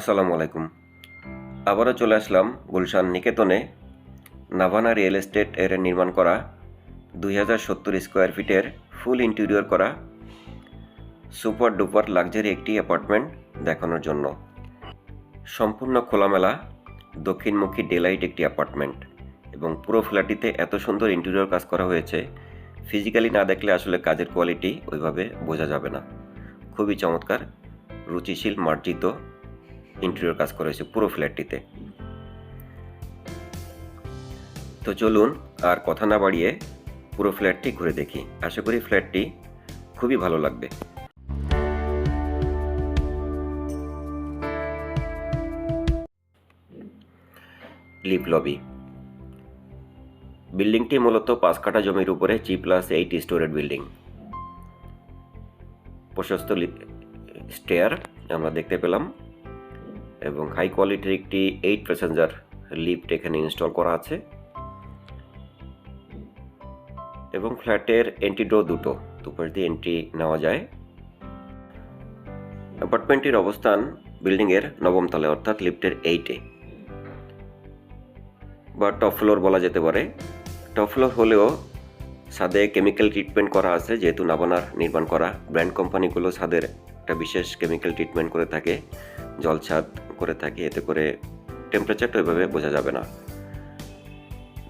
আসসালামু আলাইকুম। আবারও চলে আসলাম গুলশান নিকেতনে নাভানা রিয়েল এস্টেট এর নির্মাণ করা দুই হাজার সত্তর স্কোয়ার ফিটের ফুল ইন্টেরিয়র করা সুপার ডুপার লাক্সারি একটি অ্যাপার্টমেন্ট দেখানোর জন্য। সম্পূর্ণ খোলামেলা, দক্ষিণমুখী ডেলাইট একটি অ্যাপার্টমেন্ট এবং পুরো ফ্ল্যাটটিতে এত সুন্দর ইন্টেরিয়র কাজ করা হয়েছে, ফিজিক্যালি না দেখলে আসলে কাজের কোয়ালিটি ওইভাবে বোঝা যাবে না। খুবই চমৎকার, রুচিশীল, মার্জিত ইন্টেরিয়র কাজ করা হয়েছে পুরো ফ্ল্যাটটিতে। তো চলুন আর কথা না বাড়িয়ে পুরো ফ্ল্যাটটি ঘুরে দেখি। আশা করি ফ্ল্যাটটি খুবই ভালো লাগবে। Lift lobby. বিল্ডিংটি মূলত পাঁচ কাঠা জমির উপরে G plus eight storied building প্রশস্ত স্টেয়ার আমরা দেখতে পেলাম। এবং হাই কোয়ালিটির একটি এইট প্যাসেঞ্জার লিফট এখানে ইনস্টল করা আছে। এবং ফ্ল্যাটের এন্ট্রি ডোর দুটো, দুপাশ দিয়ে এন্ট্রি নেওয়া যায়। অ্যাপার্টমেন্টটির অবস্থান বিল্ডিংয়ের নবম তলে অর্থাৎ লিফটের এইটে বা টপ ফ্লোর বলা যেতে পারে। টপ ফ্লোর হলেও ছাদে কেমিক্যাল ট্রিটমেন্ট করা আছে, যেহেতু নাবানার নির্মাণ করা। ব্র্যান্ড কোম্পানিগুলো ছাদের একটা বিশেষ কেমিক্যাল ট্রিটমেন্ট করে থাকে। জলছাদ করে থাকি, এতে করে টেম্পারেচারটা ওইভাবে বোঝা যাবে না।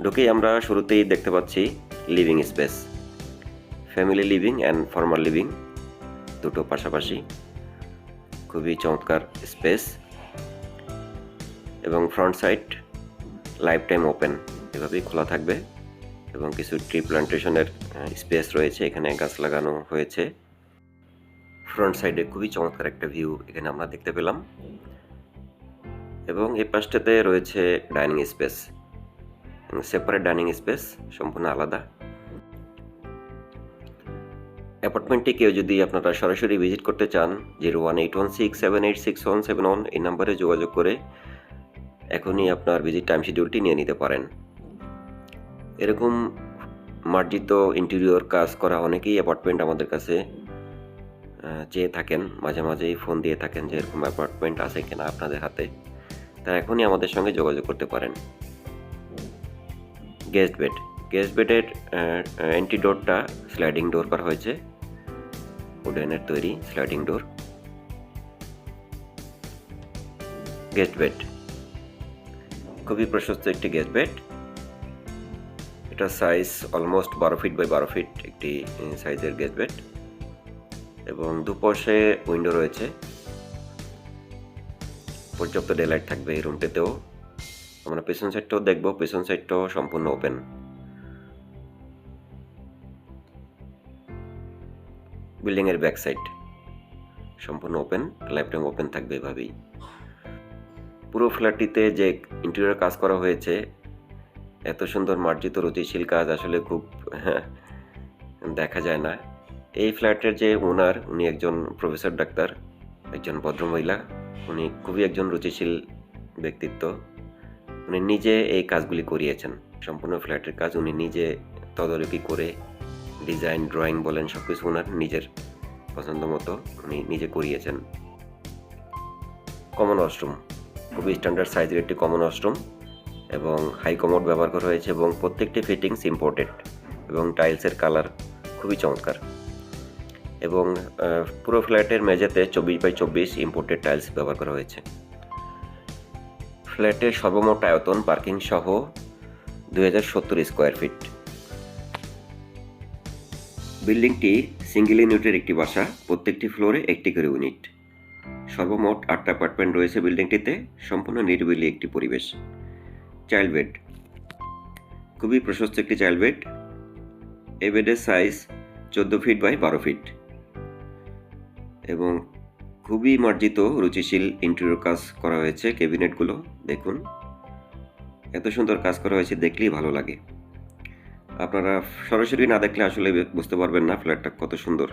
ঢুকেই আমরা শুরুতেই দেখতে পাচ্ছি living space family living and formal living দুটো পাশাপাশি। খুবই চমৎকার স্পেস এবং front side life time open এভাবেই খোলা থাকবে এবং কিছু ট্রি প্লান্টেশনের স্পেস রয়েছে, এখানে গাছ লাগানো হয়েছে। ফ্রন্ট সাইডে খুবই চমৎকার একটা ভিউ এখানে আমরা দেখতে পেলাম। এবং এই পাশটাতে রয়েছে dining space. Separate dining space সম্পূর্ণ আলাদা। অ্যাপার্টমেন্টটি কেউ যদি আপনারা সরাসরি ভিজিট করতে চান, zero one eight one six seven eight six one seven one এই নাম্বারে যোগাযোগ করে এখনই আপনার ভিজিট টাইম শিডিউলটি নিয়ে নিতে পারেন। এরকম মার্জিত ইন্টেরিয়র কাজ করা অনেকেই অ্যাপার্টমেন্ট আমাদের কাছে চেয়ে থাকেন, মাঝে মাঝেই ফোন দিয়ে থাকেন যে এরকম অ্যাপার্টমেন্ট আছে কিনা আপনাদের হাতে। তারা এখনই আমাদের সঙ্গে যোগাযোগ করতে পারেন। গেস্ট বেড গেস্ট বেডের এন্ট্রি ডোরটা স্লাইডিং ডোর করা হয়েছে। উডেনের তৈরি স্লাইডিং ডোর গেস্ট বেড খুবই প্রশস্ত একটি গেস্ট বেড এটা সাইজ অলমোস্ট বারো ফিট বাই বারো ফিট একটি সাইজের গেস্ট বেড এবং দুপাশে উইন্ডো রয়েছে। পর্যাপ্ত ডেলাইট থাকবে এই রুমটিতেও আমরা পেছন সাইডটাও দেখব, পেছন সাইডটাও সম্পূর্ণ ওপেন বিল্ডিংয়ের ব্যাক সাইড সম্পূর্ণ ওপেন টাইম ওপেন থাকবে এভাবেই। পুরো ফ্ল্যাটটিতে যে ইন্টেরিয়র কাজ করা হয়েছে, এত সুন্দর মার্জিত রুচিশীল কাজ আসলে খুব, দেখা যায় না। এই ফ্ল্যাটের যে ওনার উনি একজন প্রফেসর ডাক্তার একজন ভদ্রমহিলা। উনি খুবই একজন রুচিশীল ব্যক্তিত্ব। উনি নিজে এই কাজগুলি করিয়েছেন। সম্পূর্ণ ফ্ল্যাটের কাজ উনি নিজে তদারকি করে ডিজাইন, ড্রয়িং বলেন সব কিছু ওনার নিজের পছন্দ মতো উনি নিজে করিয়েছেন। Common washroom. খুবই স্ট্যান্ডার্ড সাইজের একটি কমন ওয়াশরুম এবং হাই কমোড ব্যবহার করা হয়েছে এবং প্রত্যেকটি ফিটিংস ইম্পোর্টেড এবং টাইলসের কালার খুবই চমৎকার। এবং পুরো ফ্ল্যাটের মেঝেতে চব্বিশ বাই চব্বিশ ইম্পোর্টেড টাইলস ব্যবহার করা হয়েছে। ফ্ল্যাটের সর্বমোট আয়তন পার্কিং সহ দুই হাজার সত্তর স্কোয়ার ফিট বিল্ডিংটি সিঙ্গেল ইউনিটের একটি বাসা, প্রত্যেকটি ফ্লোরে একটি করে ইউনিট সর্বমোট আটটা অ্যাপার্টমেন্ট রয়েছে বিল্ডিংটিতে, সম্পূর্ণ নিরিবিলি একটি পরিবেশ। চাইল্ড বেড খুবই প্রশস্ত একটি চাইল্ড বেড এ বেডের সাইজ চোদ্দ ফিট বাই বারো ফিট এবং খুবই মার্জিত, রুচিশীল ইন্টেরিয়র কাজ করা হয়েছে ক্যাবিনেটগুলো, দেখুন। এত সুন্দর কাজ করা হয়েছে, দেখলেই ভালো লাগে। আপনারা সরাসরি না দেখলে আসলে বুঝতে পারবেন না ফ্ল্যাটটা কত সুন্দর।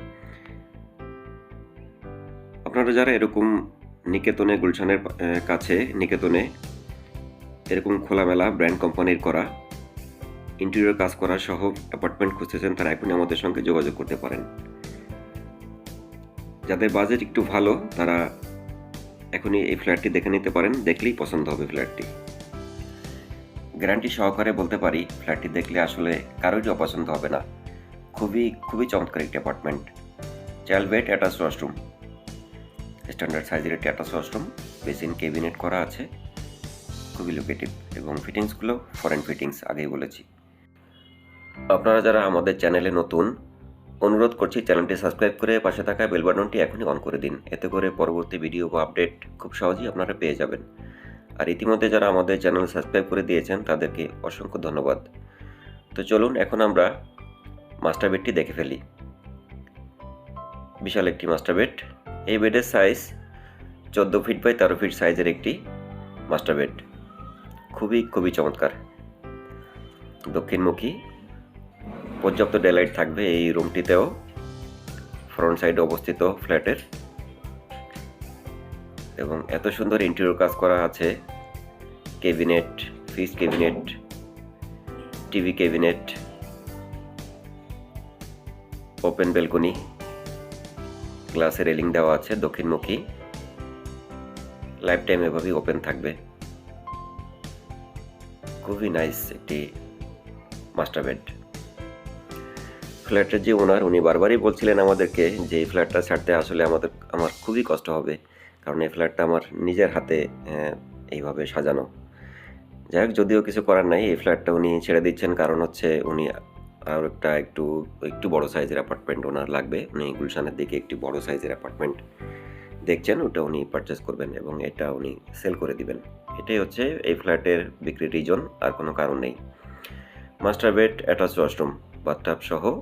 আপনারা যারা এরকম নিকেতনে, গুলশানের কাছে, নিকেতনে এরকম খোলামেলা ব্র্যান্ড কোম্পানির করা ইন্টেরিয়র কাজ করা সহ অ্যাপার্টমেন্ট খুঁজতেছেন, তারা এখনই আমাদের সঙ্গে যোগাযোগ করতে পারেন। যাদের বাজেট একটু ভালো, তারা এখনই এই ফ্ল্যাটটি দেখে নিতে পারেন, দেখলেই পছন্দ হবে ফ্ল্যাটটি গ্যারান্টি সহকারে বলতে পারি ফ্ল্যাটটি দেখলে আসলে কারোরই অপছন্দ হবে না। খুবই খুবই চমৎকার একটি apartment child bed attach washroom standard সাইজের একটি অ্যাটাচ ওয়াশরুম বেসিন ক্যাবিনেট করা আছে। খুবই লোকেটিভ এবং ফিটিংসগুলো ফরেন ফিটিংস আগেই বলেছি। আপনারা যারা আমাদের চ্যানেলে নতুন অনুরোধ করছি চ্যানেলটি সাবস্ক্রাইব করে পাশে থাকা বেল বাটনটি এখনই অন করে দিন। এতে করে পরবর্তী ভিডিও বা আপডেট খুব সহজেই আপনারা পেয়ে যাবেন। আর ইতিমধ্যে যারা আমাদের চ্যানেল সাবস্ক্রাইব করে দিয়েছেন, তাদেরকে অসংখ্য ধন্যবাদ। তো চলুন, এখন আমরা মাস্টার বেডটি দেখে ফেলি। বিশাল একটি মাস্টার বেড। এই বেডের সাইজ চোদ্দ ফিট বাই তেরো ফিট সাইজের একটি মাস্টার বেড। খুবই খুবই চমৎকার। দক্ষিণমুখী পর্যাপ্ত ডেলাইট থাকবে এই রুমটিতেও। ফ্রন্ট সাইডে অবস্থিত ফ্ল্যাটের। এবং এত সুন্দর ইন্টেরিয়র কাজ করা আছে। Cabinet fridge cabinet TV cabinet open balcony গ্লাসের রেলিং দেওয়া আছে দক্ষিণমুখী। লাইফ টাইম এভাবেই ওপেন থাকবে। খুবই নাইস একটি মাস্টার বেড। ফ্ল্যাটের যে ওনার, উনি বারবারই বলছিলেন আমাদেরকে যে এই ফ্ল্যাটটা ছাড়তে আসলে আমাদের, আমার খুবই কষ্ট হবে। কারণ এই ফ্ল্যাটটা আমার নিজের হাতে এইভাবে সাজানো। যাই হোক, যদিও কিছু করার নাই, এই ফ্ল্যাটটা উনি ছেড়ে দিচ্ছেন। কারণ হচ্ছে উনি আর একটা একটু একটু বড় সাইজের অ্যাপার্টমেন্ট ওনার লাগবে। উনি গুলশানের দিকে একটি বড় সাইজের অ্যাপার্টমেন্ট দেখছেন, ওটা উনি পারচেস করবেন এবং এটা উনি সেল করে দিবেন। এটাই হচ্ছে এই ফ্ল্যাটের বিক্রির রিজন আর কোনো কারণ নেই। Master bed attach washroom bathtub সহ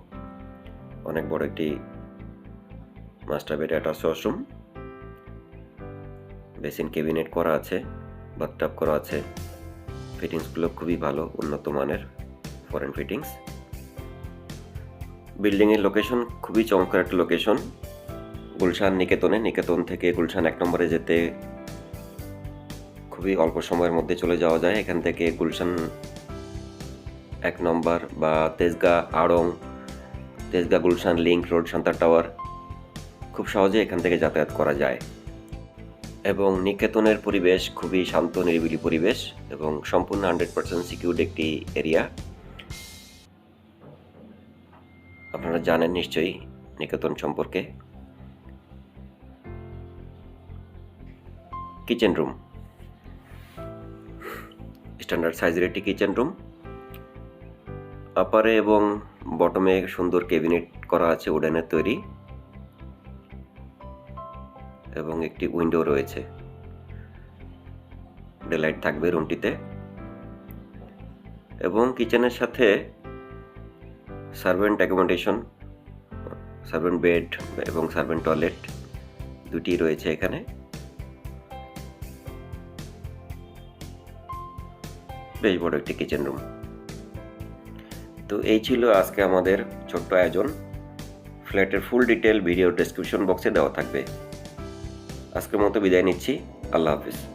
অনেক বড় একটি master bed attach washroom basin cabinet করা আছে বাথটাব করা আছে। ফিটিংসগুলো খুবই ভালো, উন্নত মানের ফরেন ফিটিংস বিল্ডিংয়ের লোকেশন খুবই চমৎকার একটা লোকেশন গুলশান নিকেতনে, নিকেতন থেকে গুলশান এক নম্বরে যেতে খুবই অল্প সময়ের মধ্যে চলে যাওয়া যায়। এখান থেকে গুলশান এক নম্বর বা তেজগা, আড়ং Tejgaon Gulshan link road, Shanta tower. খুব সহজে এখান থেকে যাতায়াত করা যায়। এবং নিকেতনের পরিবেশ খুবই শান্ত, নিরিবিলি পরিবেশ এবং সম্পূর্ণ হান্ড্রেড পার্সেন্ট সিকিউরড একটি এরিয়া। আপনারা জানেন নিশ্চয়ই নিকেতন সম্পর্কে। Kitchen room. স্ট্যান্ডার্ড সাইজের একটি কিচেন রুম। আপারে এবং বটমে সুন্দর কেবিনেট করা আছে, উডেনের তৈরি। এবং একটি উইন্ডো রয়েছে। ডেলাইট থাকবে রুমটিতে। এবং কিচেনের সাথে সার্ভেন্ট অ্যাকোমোডেশন, সার্ভেন্ট বেড এবং সার্ভেন্ট টয়লেট দুটি রয়েছে এখানে। বেশ বড় একটি কিচেন রুম। তো এই ছিল আজকে আমাদের ছোট্ট আয়োজন। ফ্ল্যাটের ফুল ডিটেল ভিডিও ডেসক্রিপশন বক্সে দেওয়া থাকবে। আজকের মতো বিদায় নিচ্ছি। আল্লাহ হাফিজ।